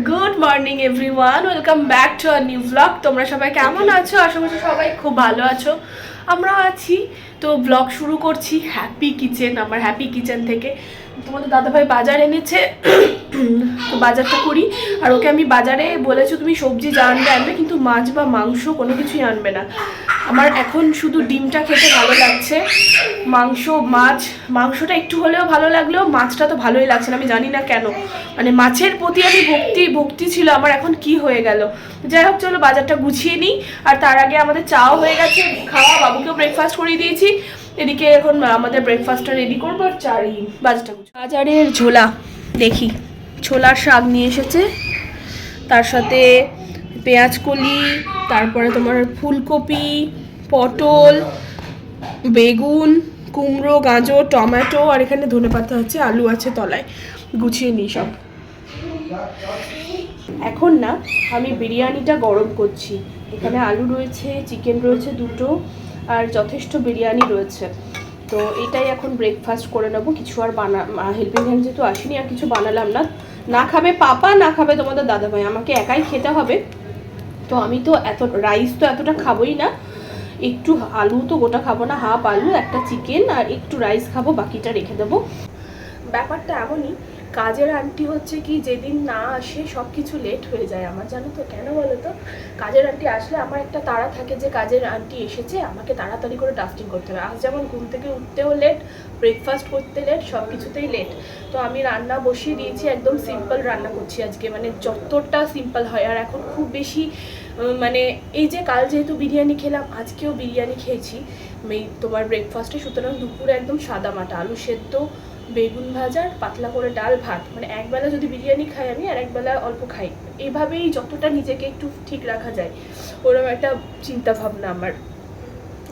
Good morning everyone welcome back to our new blog তোমরা সবাই কেমন আছো? আশা করছি সবাই খুব ভালো আছো। আমরা আছি। তো ব্লগ শুরু করছি হ্যাপি কিচেন আমার হ্যাপি কিচেন থেকে। তোমাদের দাদাভাই বাজার এনেছে। তো বাজারটা করি। আর ওকে আমি বাজারে বলেছি তুমি সবজি যা আনবে আনবে, কিন্তু মাছ বা মাংস কোনো কিছুই আনবে না। আমার এখন শুধু ডিমটা খেতে ভালো লাগছে। মাংস, মাছ, মাংসটা একটু হলেও ভালো লাগলেও মাছটা তো ভালোই লাগছে না, আমি জানি না কেন। মানে মাছের প্রতি আমি ভক্তি ভক্তি ছিল, আমার এখন কি হয়ে গেল? যাই হোক, চলো বাজারটা গুছিয়ে নিই। আর তার আগে আমাদের চাও হয়ে গেছে, খাওয়া, বাবুকেও ব্রেকফাস্ট করিয়ে দিয়েছি। এদিকে এখন আমাদের ব্রেকফাস্টটা রেডি করব আর চারি বাজারটা বাজারের ঝোলা, দেখি। ছোলার শাক নিয়ে এসেছে। তার সাথে পেঁয়াজ কলি, তারপরে তোমার ফুলকপি, পটল, বেগুন, কুমড়ো, গাজর, টমেটো, আর এখানে ধনে পাতা আছে, আলু আছে তলায়। গুছিয়ে নিই সব। এখন না, আমি বিরিয়ানিটা গরম করছি। এখানে আলু রয়েছে, চিকেন রয়েছে দুটো। আর যথেষ্ট বিরিয়ানি রয়েছে। তো এটাই এখন ব্রেকফাস্ট করে নেব। কিছু আর বানা হেল্পিং হ্যান্ড যেহেতু আসেনি, আর কিছু বানালাম না। না খাবে পাপা, না খাবে তোমাদের দাদাভাই। আমাকে একাই খেতে হবে। তো আমি তো এত রাইস তো এতটা খাবোই না। একটু আলু তো গোটা খাব না হাফ আলু, একটা চিকেন আর একটু রাইস খাব, বাকিটা রেখে দেবো। ব্যাপারটা এমনই কাজের আন্টি হচ্ছে কি, যেদিন না আসে সব কিছু লেট হয়ে যায় আমার, জানো তো? কেন বলো তো? কাজের আন্টি আসলে আমার একটা তাড়া থাকে যে কাজের আন্টি এসেছে, আমাকে তাড়াতাড়ি করে ডাস্টিং করতে হবে। আজ যেমন ঘুম থেকে উঠতেও লেট ব্রেকফাস্ট করতে লেট সব কিছুতেই লেট তো আমি রান্না বসিয়ে দিয়েছি, একদম সিম্পল রান্না করছি আজকে। মানে যতটা সিম্পল হয়, আর এখন খুব বেশি মানে এই যে কাল যেহেতু বিরিয়ানি খেলাম, আজকেও বিরিয়ানি খেয়েছি। তোমার ব্রেকফাস্টে সুতরাং দুপুরে একদম সাদা মাটা, আলু সেদ্ধ বেগুন ভাজা পাতলা করে ডাল ভাত। মানে একবেলা যদি বিরিয়ানি খাই আমি আর একবেলা অল্প খাই। এভাবেই যতটা নিজেকে একটু ঠিক রাখা যায়। ওরকম একটা চিন্তা ভাবনা আমার।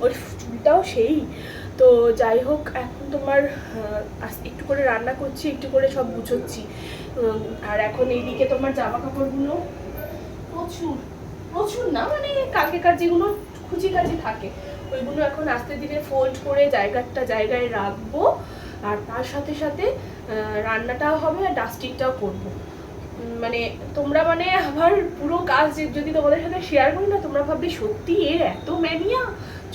ওর চুলটাও সেই। তো যাই হোক এখন তোমার একটু করে রান্না করছি একটু করে সব উম, আর এখন এইদিকে তোমার জামা কাপড়গুলো প্রচুর প্রচুর না মানে কালকেকার যেগুলো খুচি কাজি থাকে ওইগুলো এখন আস্তে ধীরে ফোল্ড করে জায়গাটা জায়গায় রাখব। আর তার সাথে সাথে রান্নাটাও হবে আর ডাস্টিংটাও করব। মানে তোমরা মানে আমার পুরো কাজ যদি তোমাদের সাথে শেয়ার করি না, তোমরা ভাববে, সত্যি এর এত ম্যানিয়া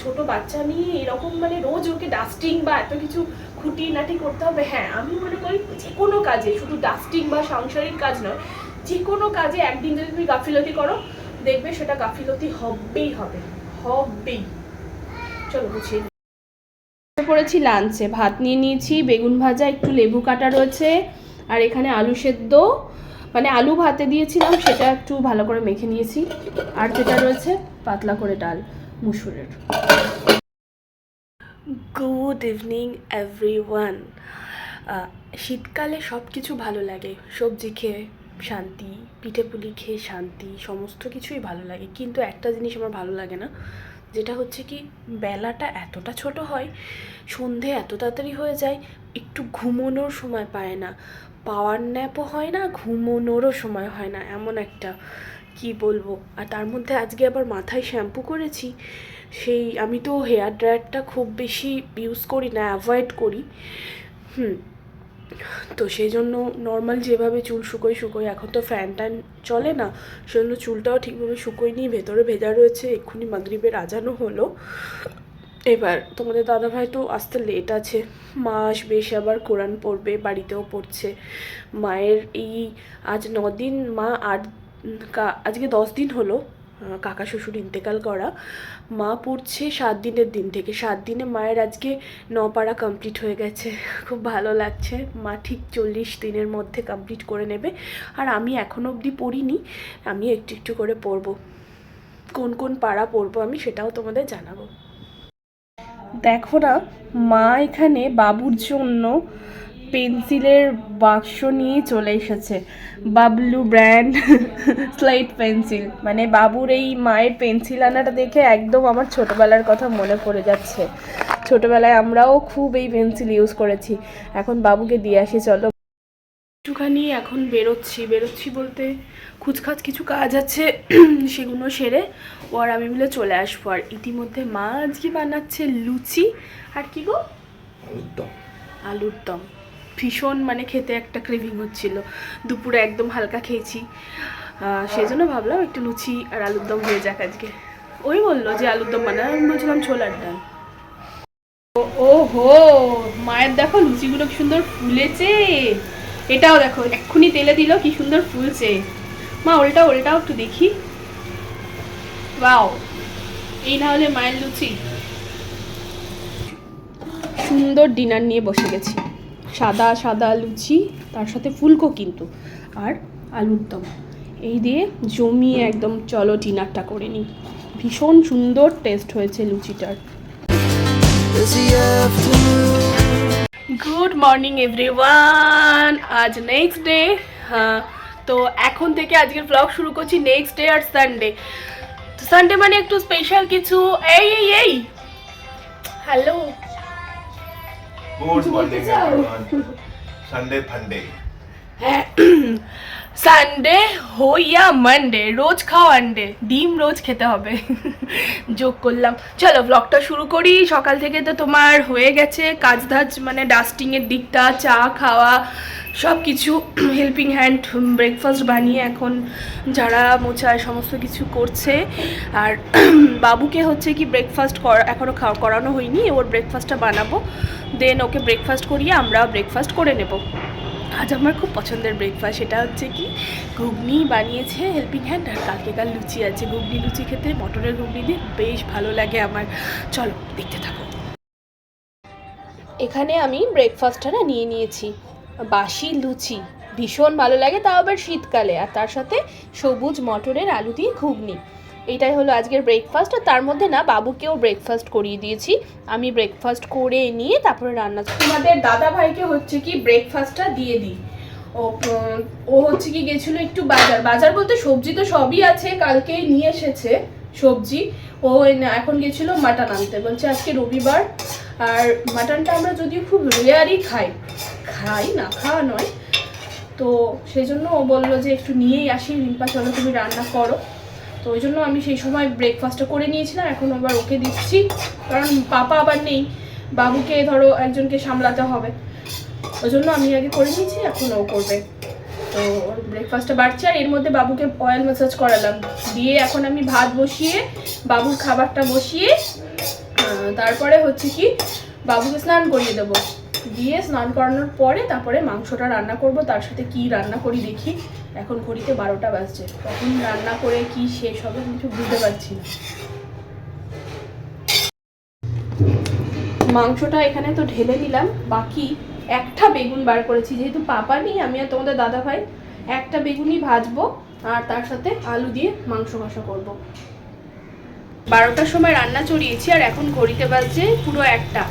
ছোট বাচ্চা নিয়ে এরকম মানে রোজ ওকে ডাস্টিং বা এত কিছু খুঁটি নাটি করতে হবে? হ্যাঁ আমি মনে করি যে কোনো কাজে, শুধু ডাস্টিং বা সাংসারিক কাজ নয়, যে কোনো কাজে একদিন যদি তুমি গাফিলতি করো, দেখবে সেটা গাফিলতি হবেই হবে, হবেই। চলো। বসে পড়েছি লাঞ্চে ভাত নিয়ে নিয়েছি, বেগুন ভাজা, একটু লেবু কাটা রয়েছে, আর এখানে আলু সেদ্ধ। মানে আলু ভাতে দিয়েছিলাম, সেটা একটু ভালো করে মেখে নিয়েছি। আর যেটা রয়েছে, পাতলা করে ডাল, মুসুরের। গুড ইভিনিং এভরি ওয়ান শীতকালে সব কিছু ভালো লাগে। সবজি খেয়ে শান্তি, পিঠে পুলি খেয়ে শান্তি, সমস্ত কিছুই ভালো লাগে। কিন্তু একটা জিনিস আমার ভালো লাগে না যেটা হচ্ছে কি, বেলাটা এতটা ছোট হয়, সন্ধে এত তাড়াতাড়ি হয়ে যায়, একটু ঘুমোনোর সময় পায় না। পাওয়ার ন্যাপও হয় না, ঘুমোনোরও সময় হয় না, এমন একটা, কি বলব? আর তার মধ্যে আজকে আবার মাথায় শ্যাম্পু করেছি, সেই আমি তো হেয়ার ড্রায়ারটা খুব বেশি ইউজ করি না অ্যাভয়েড করি। হুম তো সেই জন্য নর্মাল যেভাবে চুল শুকোয় শুকোয়, এখন তো ফ্যান ট্যান চলে না সেজন্য চুলটাও ঠিকভাবে শুকোয়নি, ভেতরে ভেজা রয়েছে, এক্ষুনি মাগরিবের আজানও হলো। এবার তোমাদের দাদাভাই তো আসতে লেট আছে, মা আসবে, সে আবার কোরআন পড়বে, বাড়িতেও পড়ছে। মায়ের এই আজ দিন মা আট আজকে দশ দিন হলো কাকা শ্বশুর ইন্তেকাল করা। মা পড়ছে সাত দিনের দিন থেকে। সাত দিনে মায়ের আজকে নপাড়া কমপ্লিট হয়ে গেছে। খুব ভালো লাগছে। মা ঠিক চল্লিশ দিনের মধ্যে কমপ্লিট করে নেবে। আর আমি এখনও অবধি পড়িনি। আমি একটু একটু করে পড়ব। কোন কোন পাড়া পড়ব আমি সেটাও তোমাদের জানাব। দেখো না, মা এখানে বাবুর জন্য পেন্সিলের বাক্স নিয়ে চলে এসেছে। Bablu brand slate pencil. মানে বাবুর এই মায়ের পেন্সিল আনাটা দেখে একদম আমার ছোটবেলার কথা মনে পড়ে যাচ্ছে। ছোটবেলায় আমরাও খুব এই পেন্সিল ইউজ করেছি। এখন বাবুকে দিয়ে আসি চলো। একটুখানি এখন বেরোচ্ছি। বেরোচ্ছি বলতে খুচখাচ কিছু কাজ আছে সেগুলো সেরে ও আর আমি মিলে চলে আসব। আর ইতিমধ্যে মা আজকে বানাচ্ছে লুচি। আর কি গো? আলুর দম ভীষণ মানে খেতে একটা ক্রেভিং হচ্ছিল। দুপুরে একদম হালকা খেয়েছি। সেই জন্য ভাবলাম একটু লুচি আর আলুর দম হয়ে যাক আজকে। ওই বলল যে আলুর দম বানায় আমি বলছিলাম ছোলার ডাল। ও হো মায়ের দেখো লুচিগুলো কি সুন্দর ফুলেছে। এটাও দেখো, এক্ষুনি তেলে দিল, কি সুন্দর ফুলছে। মা ওলটা ওলটাও একটু দেখি। বাও এই না হলে মায়ের লুচি। সুন্দর ডিনার নিয়ে বসে গেছি। সাদা সাদা লুচি, তার সাথে ফুলকো কিন্তু, আর আলুর দম। এই দিয়ে জমিয়ে একদম চলো ডিনারটা করে নিই। ভীষণ সুন্দর টেস্ট হয়েছে লুচিটার। গুড মর্নিং এভরিওয়ান আজ নেক্সট ডে হ্যাঁ তো এখন থেকে আজকের ব্লগ শুরু করছি নেক্সট ডে আর সানডে সানডে মানে একটু স্পেশাল কিছু। এই এই এই। Hello good morning everyone Sunday funday Sunday হইয়া মানডে রোজ খাও আন্ডে ডিম রোজ খেতে হবে। যোগ করলাম। চলো ব্লগটা শুরু করি। সকাল থেকে তো তোমার হয়ে গেছে। কাজ ধাজ মানে ডাস্টিংয়ের দিকটা, চা খাওয়া সব কিছু হেল্পিং হ্যান্ড ব্রেকফাস্ট বানিয়ে এখন যারা মোছায় সমস্ত কিছু করছে। আর বাবুকে হচ্ছে কি ব্রেকফাস্ট এখনও খাওয়া করানো হয়নি। ওর ব্রেকফাস্টটা বানাবো। দেন ওকে ব্রেকফাস্ট করিয়ে আমরা ব্রেকফাস্ট করে নেব। আজ আমার খুব পছন্দের ব্রেকফাস্ট সেটা হচ্ছে কি, ঘুগনি বানিয়েছে হেল্পিং হ্যান্ড আর কালকেকার লুচি আছে। ঘুগনি, লুচি খেতে মটরের ঘুগনি দিয়ে বেশ ভালো লাগে আমার। চলো, দেখতে থাকো। এখানে আমি ব্রেকফাস্টটা না নিয়ে নিয়েছি। বাসি লুচি, ভীষণ ভালো লাগে, তাও আবার শীতকালে। আর তার সাথে সবুজ মটরের আলু দিয়ে ঘুগনি। এইটাই হলো আজকের ব্রেকফাস্ট আর তার মধ্যে না বাবুকেও ব্রেকফাস্ট করিয়ে দিয়েছি। আমি ব্রেকফাস্ট করে নিয়ে তারপরে রান্না তোমাদের দাদা ভাইকে হচ্ছে কি ব্রেকফাস্টটা দিয়ে দিই। ও ও হচ্ছে কি গেছিল একটু বাজার। বাজার বলতে সবজি তো সবই আছে, কালকেই নিয়ে এসেছে সবজি। ও এখন গেছিল মাটন আনতে। বলছে আজকে রবিবার, আর মাটনটা আমরা যদিও খুব রেয়ারই খাই। খাই না, খাওয়া নয়। তো সেই জন্য ও বলল যে একটু নিয়েই আসি। রিম্পা, চলো তুমি রান্না করো। তো ওই জন্য আমি সেই সময় ব্রেকফাস্টটা করে নিয়েছিলাম, এখন আবার ওকে দিচ্ছি। কারণ পাপা আবার নেই, বাবুকে ধরো একজনকে সামলাতে হবে। ওই জন্য আমি আগে করে নিয়েছি, এখন ও করবে। তো ব্রেকফাস্টটা বাড়ছে আর এর মধ্যে বাবুকে অয়েল ম্যাসাজ করালাম। দিয়ে এখন আমি ভাত বসিয়ে, বাবুর খাবারটা বসিয়ে তারপরে হচ্ছে কি, বাবুকে স্নান করিয়ে দেবো। দিয়ে স্নান করানোর পরে তারপরে মাংসটা রান্না করব, তার সাথে কি রান্না করি দেখি। এখন ঘড়িতে বারোটা বাজছে। কখন রান্না করে কি শেষ হবে কিছু বুঝতে পারছি না। মাংসটা এখানে তো ঢেলে নিলাম, বাকি একটা বেগুন বার করেছি। যেহেতু পাপা নেই, আমি আর তোমাদের দাদা ভাই, একটা বেগুনই ভাজবো আর তার সাথে আলু দিয়ে মাংস কষা করব। বারোটার সময় রান্না চড়িয়েছি আর এখন ঘড়িতে বাজছে পুরো একটা।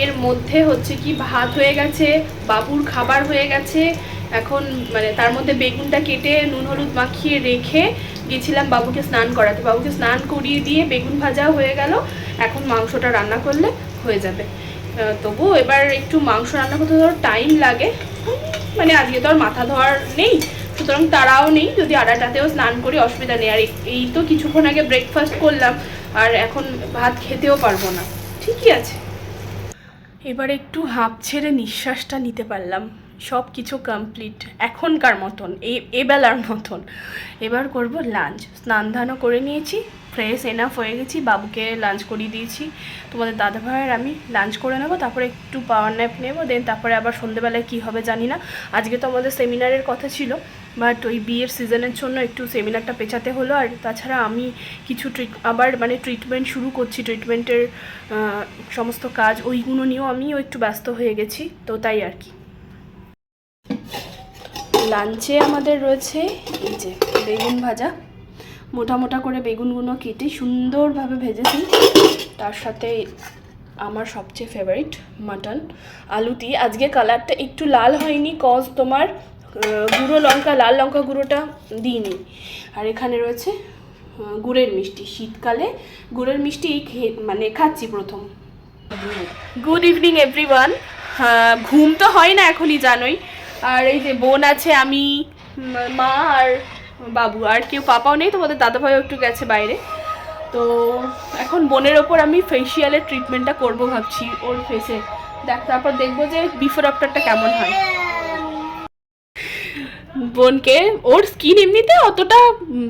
এর মধ্যে হচ্ছে কি ভাত হয়ে গেছে, বাবুর খাবার হয়ে গেছে এখন মানে তার মধ্যে বেগুনটা কেটে নুন, হলুদ মাখিয়ে রেখে গেছিলাম বাবুকে স্নান করাতে। বাবুকে স্নান করিয়ে দিয়ে বেগুন ভাজাও হয়ে গেল। এখন মাংসটা রান্না করলে হয়ে যাবে। তবুও এবার একটু মাংস রান্না করতে ধরো টাইম লাগে। মানে আজকে তো আর মাথা ধোয়ার নেই, সুতরাং তারাও নেই। যদি আড়াটাতেও স্নান করি অসুবিধা নেই। আর এই তো কিছুক্ষণ আগে ব্রেকফাস্ট করলাম, আর এখন ভাত খেতেও পারব না। ঠিকই আছে। এবার একটু হাঁপ ছেড়ে নিঃশ্বাসটা নিতে পারলাম। সব কিছু কমপ্লিট এখনকার মতন এই এবেলার মতন। এবার করব লাঞ্চ স্নান ধানও করে নিয়েছি ফ্রেশ এনাফ হয়ে গেছি, বাবুকে লাঞ্চ করিয়ে দিয়েছি। তোমাদের দাদা ভাইয়ের আমি লাঞ্চ করে নেব, তারপরে একটু পাওয়ার ন্যাপ নেব দেন তারপরে আবার সন্ধেবেলায় কী হবে জানি না। আজকে তো আমাদের সেমিনারের কথা ছিল বাট ওই বিয়ের সিজনের জন্য একটু সেমিনারটা পেছাতে হলো, আর তাছাড়া আমি কিছু ট্রিট আবার মানে ট্রিটমেন্ট শুরু করছি ট্রিটমেন্টের সমস্ত কাজ, ওইগুলো নিয়েও আমিও একটু ব্যস্ত হয়ে গেছি, তো তাই আর কি। লাঞ্চে আমাদের রয়েছে এই যে বেগুন ভাজা। মোটা মোটা করে বেগুনগুলো কেটে সুন্দরভাবে ভেজেছি। তার সাথে আমার সবচেয়ে ফেভারিট মাটন আলুটি আজকে কালারটা একটু লাল হয়নি কজ তোমার গুঁড়ো লঙ্কা, লাল লঙ্কা গুঁড়োটা দিইনি। আর এখানে রয়েছে গুড়ের মিষ্টি। শীতকালে গুড়ের মিষ্টি মানে খাচ্ছি প্রথম। গুড ইভিনিং এভরিওয়ান ঘুম তো হয় না এখনই, জানোই। আর এই যে বোন আছে আমি মা আর বাবু। আর কেউ পাপাও নেই তোমাদের দাদাভাইও একটু গেছে বাইরে। তো এখন বোনের ওপর আমি ফেসিয়ালের ট্রিটমেন্টটা করব ভাবছি ওর ফেসে দেখ তারপর দেখব যে বিফোর আফটারটা কেমন হয়। বোনকে ওর স্কিন এমনিতে অতটা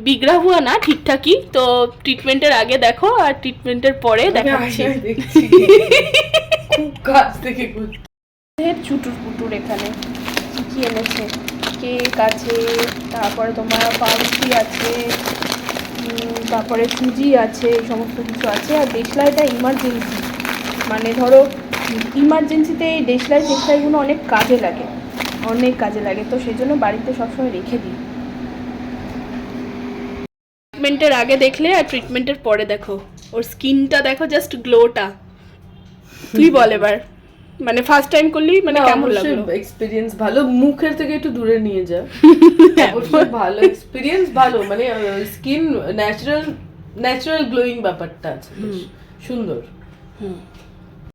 বিগড়া হুয়া না ঠিকঠাকই। তো ট্রিটমেন্টের আগে দেখো আর ট্রিটমেন্টের পরে দেখাচ্ছি। চুটুর পুটুর এখানে। কি কি এনেছে? কেক আছে তারপরে তোমার পাউরুটি আছে তারপরে সুজি আছে, এই সমস্ত কিছু আছে। আর দেশলাইটা ইমার্জেন্সি মানে ধরো ইমার্জেন্সিতে এই দেশলাই দেশলাইগুলো অনেক কাজে লাগে। অনেক কাজে লাগে। তো সেই জন্য বাড়িতে সবসময় রেখে দিই। ট্রিটমেন্টের আগে দেখলে আর ট্রিটমেন্টের পরে দেখো। ওর স্কিনটা দেখো জাস্ট গ্লোটা তুই বল এবার? মানে ফার্স্ট টাইম করলি মানে কেমন লাগল? এক্সপিরিয়েন্স ভালো। মুখের থেকে একটু দূরে নিয়ে যা। ভালো এক্সপিরিয়েন্স ভালো। মানে স্কিন ন্যাচারাল ন্যাচারাল গ্লোয়িং ব্যাপারটা আছে সুন্দর। হুম।